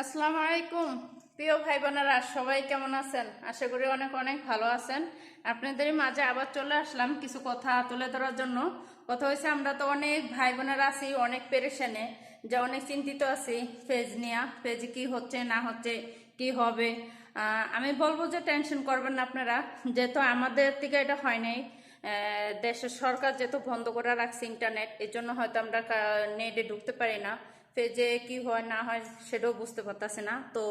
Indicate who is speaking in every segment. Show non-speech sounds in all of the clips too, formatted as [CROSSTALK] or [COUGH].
Speaker 1: আসসালামু আলাইকুম। প্রিয় ভাই বোনেরা সবাই কেমন আছেন? আশা করি অনেক অনেক ভালো আছেন। আপনাদের মাঝে আবার চলে আসলাম কিছু কথা তুলে ধরার জন্য। কথা হয়েছে আমরা তো অনেক ভাই বোনেরা আছি, অনেক পেরেশানে, যে অনেক চিন্তিত আছি, ফেজ নিয়ে, ফেজ কি হচ্ছে, না হচ্ছে, কি হবে। আমি বলব যে টেনশন করবেন না আপনারা, যেহেতু আমাদের থেকে এটা হয় নাই। দেশের সরকার যেহেতু বন্ধ করে রাখছে ইন্টারনেট এই জন্য হয়তো আমরা নেটে ঢুকতে পারি না। পেজে কি হয়, না হয় সেটাও বুঝতে পারতাছি না। তো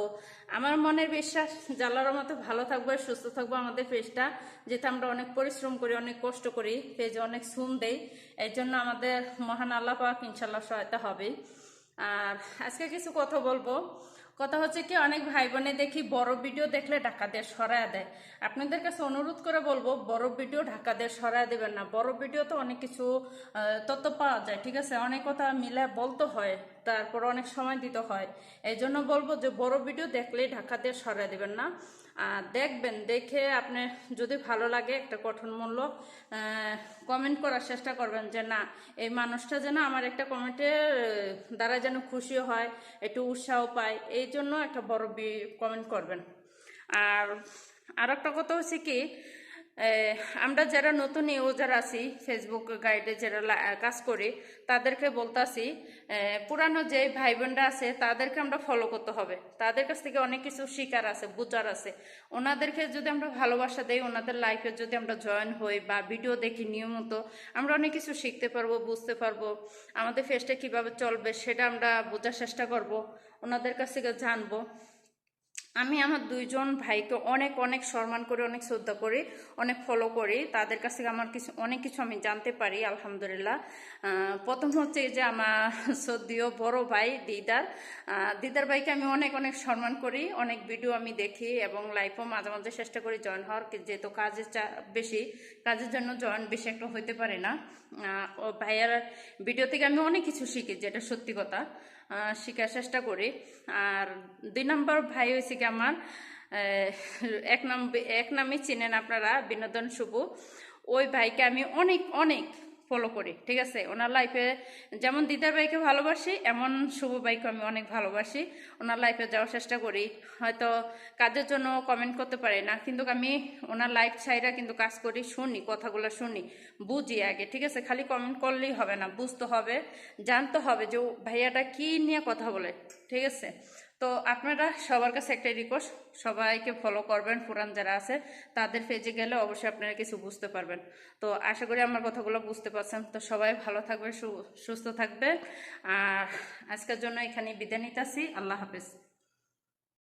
Speaker 1: আমার মনের বিশ্বাস জ্বালার মতো ভালো থাকব, সুস্থ থাকব আমাদের পেজটা যেহেতু আমরা অনেক পরিশ্রম করি, অনেক কষ্ট করি পেজে অনেক সুন দেই, এর জন্য আমাদের মহান আল্লাহ পাক ইনশাল্লাহ সহায়তা হবে। আর আজকে কিছু কথা বলব। কথা হচ্ছে কি, অনেক ভাই বোনে দেখি বড় ভিডিও দেখলে ঢাকা দিয়ে সরায় দেয়। আপনাদের কাছে অনুরোধ করে বলব, বড় ভিডিও ঢাকা দিয়ে সরায় দেবেন না। বড় ভিডিও তো অনেক কিছু তথ্য পাওয়া যায়, ঠিক আছে? অনেক কথা মিলে বলতে হয়, তারপর অনেক সময় দিতে হয়। এই জন্য বলব যে, বড় ভিডিও দেখলে ঢাকা দিয়ে সরায় দেবেন না। আর দেখবেন, দেখে আপনি যদি ভালো লাগে একটা গঠনমূল্য কমেন্ট করার চেষ্টা করবেন যে, না, এই মানুষটা যেন আমার একটা কমেন্টের দ্বারা যেন খুশি হয়, একটু উৎসাহ পায়। এই জন্য একটা বড় কমেন্ট করবেন। আর আর একটা কথা হচ্ছে কি আমরা যারা নতুন ইউজার আছি ফেসবুক গাইডে যারা কাজ করি, তাদেরকে বলতাছি পুরানো যে ভাই বোনরা আছে, তাদেরকে আমরা ফলো করতে হবে। তাদের কাছ থেকে অনেক কিছু শিকার আছে, বুঝার আছে। ওনাদেরকে যদি আমরা ভালোবাসা দেই, ওনাদের লাইফে যদি আমরা জয়েন হই বা ভিডিও দেখি নিয়মিত, আমরা অনেক কিছু শিখতে পারব, বুঝতে পারব, আমাদের ফেসটা কীভাবে চলবে, সেটা আমরা বোঝার চেষ্টা করব, ওনাদের কাছ থেকে জানব। আমি আমার দুইজন ভাইকে অনেক অনেক সম্মান করি, অনেক শ্রদ্ধা করি, অনেক ফলো করি। তাদের কাছ থেকে আমার কিছু, অনেক কিছু আমি জানতে পারি, আলহামদুলিল্লাহ। প্রথম হচ্ছে যে আমার [LAUGHS] সদ্যীয় বড় ভাই দিদার। দিদার ভাইকে আমি অনেক অনেক সম্মান করি, অনেক ভিডিও আমি দেখি এবং লাইফও মাঝে মাঝে চেষ্টা করি জয়েন হওয়ার যেহেতু কাজের বেশি, কাজের জন্য জয়েন বেশি একটা হইতে পারে না। ও ভাইয়ার ভিডিও থেকে আমি অনেক কিছু শিখি, যেটা সত্যি কথা। শেখার চেষ্টা করি। আর দুই নম্বর ভাই হয়েছে কি আমার এক নাম, এক নামে চিনেন আপনারা বিনোদন শুভ। ওই ভাইকে আমি অনেক অনেক ফলো করি, ঠিক আছে? ওনার লাইফে যেমন দিদার ভাইকে ভালোবাসি, এমন শুভ ভাইকে আমি অনেক ভালোবাসি। ওনার লাইফে যাওয়ার চেষ্টা করি। হয়তো কাজের জন্য কমেন্ট করতে পারি না, কিন্তু আমি ওনার লাইফ ছাইরা কিন্তু কাজ করি, শুনি, কথাগুলো শুনি, বুঝি আগে, ঠিক আছে? খালি কমেন্ট করলেই হবে না, বুঝতে হবে, জানতে হবে যে ভাইয়াটা কি নিয়ে কথা বলে। ঠিক আছে? তো আপনারা সবার কাছে একটা রিকোয়েস্ট সবাইকে ফলো করবেন পুরান যারা আছে, তাদের পেজে গেলে অবশ্যই আপনারা কিছু বুঝতে পারবেন। তো আশা করি আমার কথাগুলো বুঝতে পারছেন। তো সবাই ভালো থাকবে সুস্থ থাকবে আর আজকের জন্য এখানে বিদায় নিতেছি। আল্লাহ হাফিজ।